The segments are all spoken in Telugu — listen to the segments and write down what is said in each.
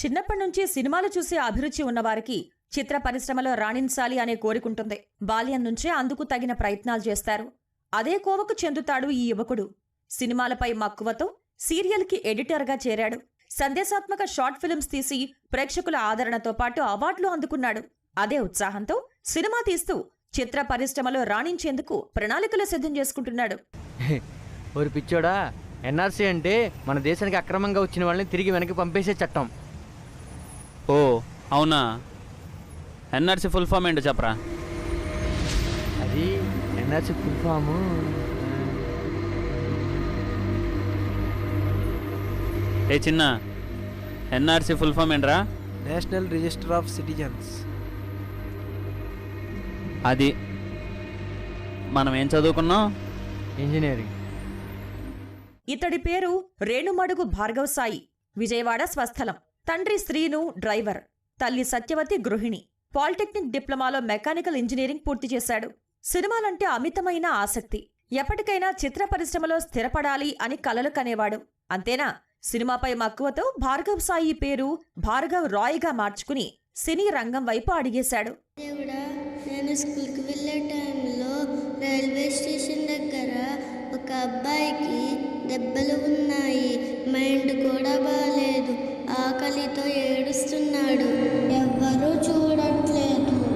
చిన్నప్పటి నుంచి సినిమాలు చూసే అభిరుచి ఉన్నవారికి చిత్ర పరిశ్రమలో రాణించాలి అనే కోరికుంటుంది. బాల్యం నుంచే అందుకు తగిన ప్రయత్నాలు చేస్తారు. అదే కోవకు చెందుతాడు ఈ యువకుడు. సినిమాలపై మక్కువతో సీరియల్కి ఎడిటర్గా చేరాడు. సందేశాత్మక షార్ట్ ఫిల్మ్స్ తీసి ప్రేక్షకుల ఆదరణతో పాటు అవార్డులు అందుకున్నాడు. అదే ఉత్సాహంతో సినిమా తీస్తూ చిత్ర పరిశ్రమలో రాణించేందుకు ప్రణాళికలు సిద్ధం చేసుకుంటున్నాడు. ఓరి పిచ్చోడా ఎన్ఆర్సీ అంటే మన దేశానికి అక్రమంగా వచ్చిన వాళ్ళని తిరిగి వెనక్కి పంపేసే చట్టం. ఓ. అవునా? ఎన్ఆర్సీ ఫుల్ ఫామ్ ఏంటో చెప్పరా? అది ఎన్ఆర్సీ ఫుల్ ఫాము. ఏ చిన్న ఎన్ఆర్సీ ఫుల్ ఫామ్ ఏంట్రా? National register of citizens. అది మనం ఏం చదువుకున్నాం? ఇంజనీరింగ్. ఇతడి పేరు రేణుమడుగు భార్గవ్ సాయి. విజయవాడ స్వస్థలం. తండ్రి శ్రీను డ్రైవర్ తల్లి సత్యవతి గృహిణి. పాలిటెక్నిక్ డిప్లొమాలో మెకానికల్ ఇంజనీరింగ్ పూర్తి చేశాడు. సినిమాలంటే అమితమైన ఆసక్తి. ఎప్పటికైనా చిత్ర పరిశ్రమలో స్థిరపడాలి అని కలలు కనేవాడు. అంతేనా? సినిమాపై మక్కువతో భార్గవ్ సాయి పేరు భార్గవ్ రాయ్గా మార్చుకుని సినీ రంగం వైపు అడిగేశాడు. నేను స్కూల్కి వెళ్ళే టైంలో రైల్వే స్టేషన్ దగ్గర ఒక అబ్బాయికి దెబ్బలు ఉన్నాయి. మైండ్ కూడా బాగాలేదు ఆకలితో ఏడుస్తున్నాడు. ఎవ్వరూ చూడట్లేదు.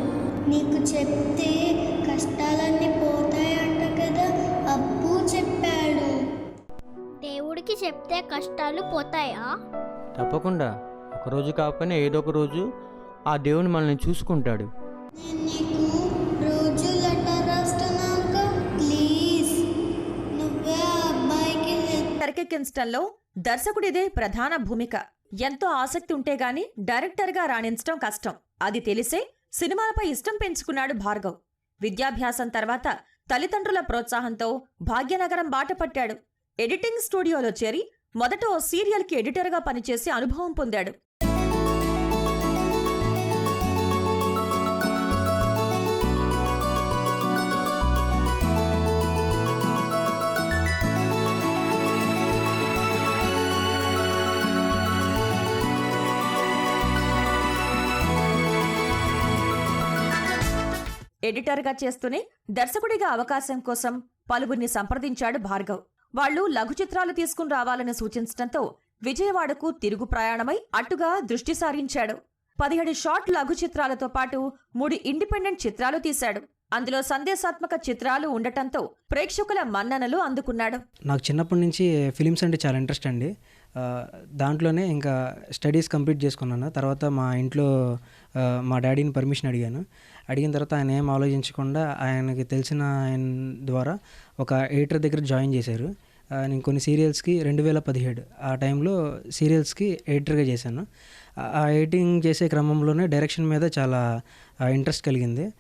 నీకు చెప్తే కష్టాలన్నీ పోతాయంట కదా అప్పు చెప్పాడు. దేవుడికి చెప్తే కష్టాలు పోతాయా? తప్పకుండా. ఒక రోజు కాకపోయినా ఏదో ఒక రోజు ఆ దేవుని మనల్ని చూసుకుంటాడు. నేను నీకు రోజు లెటర్ రాస్తున్నాక ప్లీజ్. నువ్వే ఆ అబ్బాయికి దర్శకుడిదే ప్రధాన భూమిక. ఎంతో ఆసక్తి ఉంటే గాని డైరెక్టర్గా రాణించడం కష్టం. అది తెలిసే సినిమాలపై ఇష్టం పెంచుకున్నాడు భార్గవ్. విద్యాభ్యాసం తర్వాత తల్లిదండ్రుల ప్రోత్సాహంతో భాగ్యనగరం బాట పట్టాడు. ఎడిటింగ్ స్టూడియోలో చేరి మొదట ఓ సీరియల్కి ఎడిటర్గా పనిచేసి అనుభవం పొందాడు. ఎడిటర్గా చేస్తూనే దర్శకుడిగా అవకాశం కోసం పలువురిని సంప్రదించాడు భార్గవ్. వాళ్ళు లఘు చిత్రాలు తీసుకుని రావాలని సూచించడంతో విజయవాడకు తిరుగు ప్రయాణమై అట్టుగా దృష్టి సారించాడు. పదిహేడు షార్ట్ లఘు చిత్రాలతో పాటు మూడు ఇండిపెండెంట్ చిత్రాలు తీశాడు. అందులో సందేశాత్మక చిత్రాలు ఉండటంతో ప్రేక్షకుల మన్ననలు అందుకున్నాడు. నాకు చిన్నప్పటి నుంచి ఫిలిమ్స్ అంటే చాలా ఇంట్రెస్ట్ అండి. దాంట్లోనే ఇంకా స్టడీస్ కంప్లీట్ చేసుకున్నాను. తర్వాత మా ఇంట్లో మా డాడీని పర్మిషన్ అడిగాను. అడిగిన తర్వాత ఆయన ఏం ఆలోచించకుండా ఆయనకి తెలిసిన ఆయన ద్వారా ఒక ఎడిటర్ దగ్గర జాయిన్ చేశారు. నేను కొన్ని సీరియల్స్కి రెండు వేల పదిహేడు ఆ టైంలో సీరియల్స్కి ఎడిటర్గా చేశాను. ఆ- ఎడిటింగ్ చేసే క్రమంలోనే డైరెక్షన్ మీద చాలా ఇంట్రెస్ట్ కలిగింది.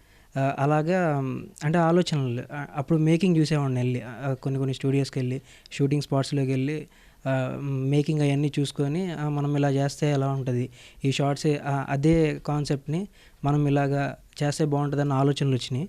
అలాగా అంటే ఆలోచనలు అప్పుడు మేకింగ్ చూసేవాడిని వెళ్ళి కొన్ని కొన్ని స్టూడియోస్కి వెళ్ళి షూటింగ్ స్పాట్స్లోకి వెళ్ళి మేకింగ్ అవన్నీ చూసుకొని మనం ఇలా చేస్తే ఎలా ఉంటుంది? ఈ షార్ట్స్ అదే కాన్సెప్ట్ని మనం ఇలాగా చేస్తే బాగుంటుందన్న ఆలోచనలు వచ్చినాయి.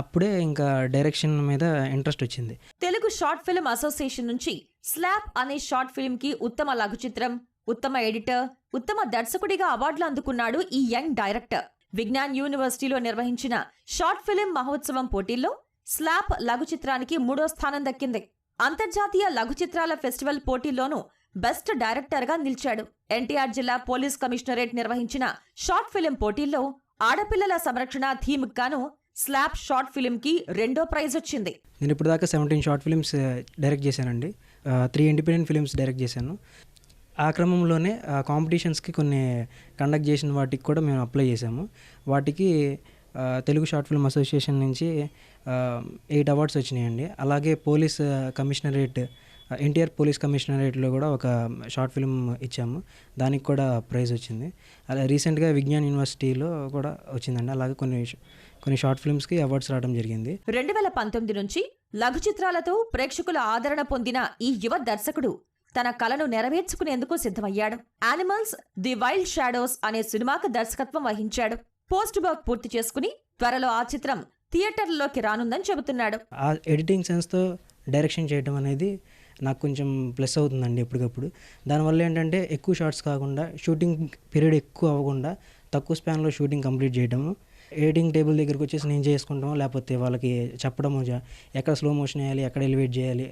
అప్పుడే ఇంకా డైరెక్షన్ మీద ఇంట్రెస్ట్ వచ్చింది. తెలుగు షార్ట్ ఫిల్మ్ అసోసియేషన్ నుంచి స్లాప్ అనే షార్ట్ ఫిల్మ్కి ఉత్తమ లఘు చిత్రం ఉత్తమ ఎడిటర్ ఉత్తమ దర్శకుడిగా అవార్డులు అందుకున్నాడు ఈ యంగ్ డైరెక్టర్ విజ్ఞాన్ యూనివర్సిటీలో నిర్వహించిన షార్ట్ ఫిల్మ్ మహోత్సవం పోటీల్లో స్లాప్ లఘు చిత్రానికి మూడో స్థానం దక్కింది. అంతర్జాతీయ లఘు చిత్రాల ఫెస్టివల్ పోటీల్లోనూ బెస్ట్ డైరెక్టర్గా నిలిచాడు. ఎన్టీఆర్ జిల్లా పోలీస్ కమిషనరేట్ నిర్వహించిన షార్ట్ ఫిలిం పోటీల్లో ఆడపిల్లల సంరక్షణ థీమ్ గాను స్లాబ్ షార్ట్ ఫిలింకి కి రెండో ప్రైజ్ వచ్చింది నేను ఇప్పుడు దాకా సెవెంటీన్ షార్ట్ ఫిలిమ్స్ డైరెక్ట్ చేశానండి. త్రీ ఇండిపెండెంట్ ఫిలిమ్స్ డైరెక్ట్ చేశాను. ఆ క్రమంలోనే కాంపిటీషన్స్కి కొన్ని కండక్ట్ చేసిన వాటికి కూడా మేము అప్లై చేసాము వాటికి తెలుగు షార్ట్ ఫిల్మ్ అసోసియేషన్ నుంచి ఎయిట్ అవార్డ్స్ వచ్చినాయండి. అలాగే పోలీస్ కమిషనరేట్ ఎన్టీఆర్ పోలీస్ కమిషనరేట్లో కూడా ఒక షార్ట్ ఫిల్మ్ ఇచ్చాము. దానికి కూడా ప్రైజ్ వచ్చింది. అలా రీసెంట్గా విజ్ఞాన్ యూనివర్సిటీలో కూడా వచ్చిందండి. అలాగే కొన్ని కొన్ని షార్ట్ ఫిల్మ్స్కి అవార్డ్స్ రావడం జరిగింది. రెండు వేల పంతొమ్మిది నుంచి లఘు చిత్రాలతో ప్రేక్షకుల ఆదరణ పొందిన ఈ యువ దర్శకుడు తన కలను నెరవేర్చుకునేందుకు సిద్ధమయ్యాడు. యానిమల్స్ ది వైల్డ్ షాడోస్ అనే సినిమాకు దర్శకత్వం వహించాడు. పోస్ట్ వర్క్ పూర్తి చేసుకుని త్వరలో ఆ చిత్రం థియేటర్లోకి రానుందని చెబుతున్నాడు. ఆ ఎడిటింగ్ సెన్స్తో డైరెక్షన్ చేయడం అనేది నాకు కొంచెం ప్లస్ అవుతుందండి ఎప్పటికప్పుడు. దానివల్ల ఏంటంటే ఎక్కువ షార్ట్స్ కాకుండా షూటింగ్ పీరియడ్ ఎక్కువ అవ్వకుండా తక్కువ స్పాన్లో షూటింగ్ కంప్లీట్ చేయడము ఎడిటింగ్ టేబుల్ దగ్గరికి వచ్చేసి నేను చేసుకుంటాము లేకపోతే వాళ్ళకి చెప్పడము ఎక్కడ స్లో మోషన్ వేయాలి ఎక్కడ ఎలివేట్ చేయాలి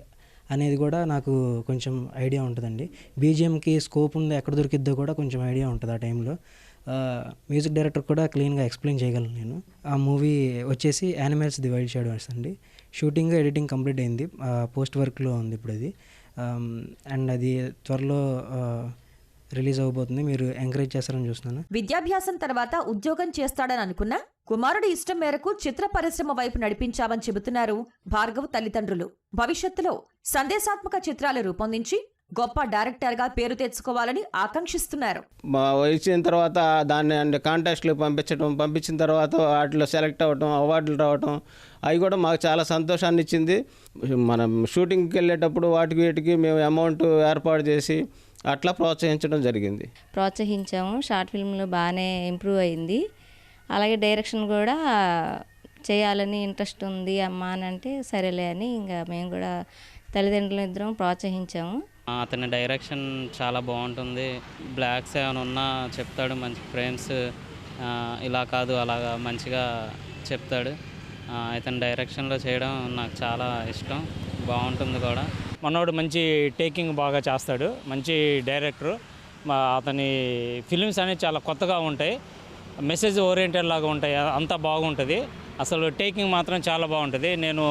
అనేది కూడా నాకు కొంచెం ఐడియా ఉంటుందండి. బీజిఎంకి స్కోప్ ఉంది ఎక్కడ దొరికిద్దో కూడా కొంచెం ఐడియా ఉంటుంది ఆ టైంలో. మ్యూజిక్ డైరెక్టర్ కూడా క్లీన్గా ఎక్స్ప్లెయిన్ చేయగలను నేను. ఆ మూవీ వచ్చేసి యానిమల్స్ ది వైల్డ్ షాడోస్ అండి. షూటింగ్ ఎడిటింగ్ కంప్లీట్ అయింది. పోస్ట్ వర్క్లో ఉంది ఇప్పుడు అది. అండ్ అది త్వరలో రిలీజ్ అవబోతుంది మీరు ఎంకరేజ్ చేస్తారని చూస్తున్నాను. విద్యాభ్యాసం తర్వాత ఉద్యోగం చేస్తాడని అనుకున్నా కుమారుడి ఇష్టం మేరకు చిత్ర పరిశ్రమ వైపు నడిపించామని చెబుతున్నారు భార్గవ్ తల్లిదండ్రులు. భవిష్యత్తులో సందేశాత్మక చిత్రాలు రూపొందించి గొప్ప డైరెక్టర్గా పేరు తెచ్చుకోవాలని ఆకాంక్షిస్తున్నారు. మా వచ్చిన తర్వాత దాన్ని అంటే కాంటాక్ట్లు పంపించడం పంపించిన తర్వాత వాటిలో సెలెక్ట్ అవ్వటం అవార్డులు రావటం అవి కూడా మాకు చాలా సంతోషాన్ని ఇచ్చింది. మనం షూటింగ్కి వెళ్ళేటప్పుడు వాటికి వీటికి మేము అమౌంట్ ఏర్పాటు చేసి అట్లా ప్రోత్సహించడం జరిగింది. ప్రోత్సహించాము. షార్ట్ ఫిల్మ్లో బాగానే ఇంప్రూవ్ అయింది. అలాగే డైరెక్షన్ కూడా చేయాలని ఇంట్రెస్ట్ ఉంది అమ్మా అని అంటే సరేలే అని ఇంకా మేము కూడా తల్లిదండ్రులు ఇద్దరం ప్రోత్సహించాము. అతని డైరెక్షన్ చాలా బాగుంటుంది. బ్లాక్స్ ఏమైనా ఉన్నా చెప్తాడు మంచి ఫ్రేమ్స్ ఇలా కాదు అలాగా మంచిగా చెప్తాడు. ఇతని డైరెక్షన్లో చేయడం నాకు చాలా ఇష్టం. బాగుంటుంది కూడా. మనోడు మంచి టేకింగ్ బాగా చేస్తాడు. మంచి డైరెక్టర్. మా అతని ఫిలిమ్స్ అనేవి చాలా కొత్తగా ఉంటాయి. మెసేజ్ ఓరియంటెడ్ లాగా ఉంటాయి. అంతా బాగుంటుంది. అసలు టేకింగ్ మాత్రం చాలా బాగుంటుంది. నేను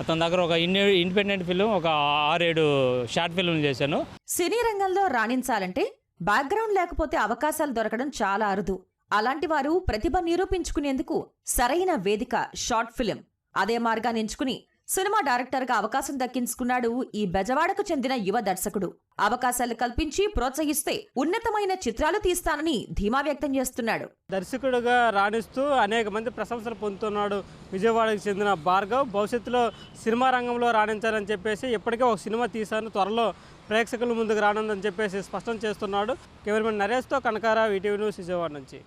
అతని దగ్గర ఒక ఇండిపెండెంట్ ఫిలిం ఒక ఆరేడు షార్ట్ ఫిల్మ్ చేశాను. సినీ రంగంలో రాణించాలంటే బ్యాక్గ్రౌండ్ లేకపోతే అవకాశాలు దొరకడం చాలా అరుదు. అలాంటి వారు ప్రతిభ నిరూపించుకునేందుకు సరైన వేదిక షార్ట్ ఫిలిం అదే మార్గాన్ని ఎంచుకుని సినిమా డైరెక్టర్గా అవకాశం దక్కించుకున్నాడు ఈ బెజవాడకు చెందిన యువ దర్శకుడు. అవకాశాలు కల్పించి ప్రోత్సహిస్తే ఉన్నతమైన చిత్రాలు తీస్తానని ధీమా వ్యక్తం చేస్తున్నాడు. దర్శకుడుగా రాణిస్తూ అనేక మంది ప్రశంసలు పొందుతున్నాడు విజయవాడకు చెందిన భార్గవ్. భవిష్యత్తులో సినిమా రంగంలో రాణించాలని చెప్పేసి ఇప్పటికే ఒక సినిమా తీశాను. త్వరలో ప్రేక్షకుల ముందుకు రానుందని చెప్పేసి స్పష్టం చేస్తున్నాడు. కెమెరామెన్ నరేష్తో కనకారావు ఈటీవీ న్యూస్ విజయవాడ నుంచి.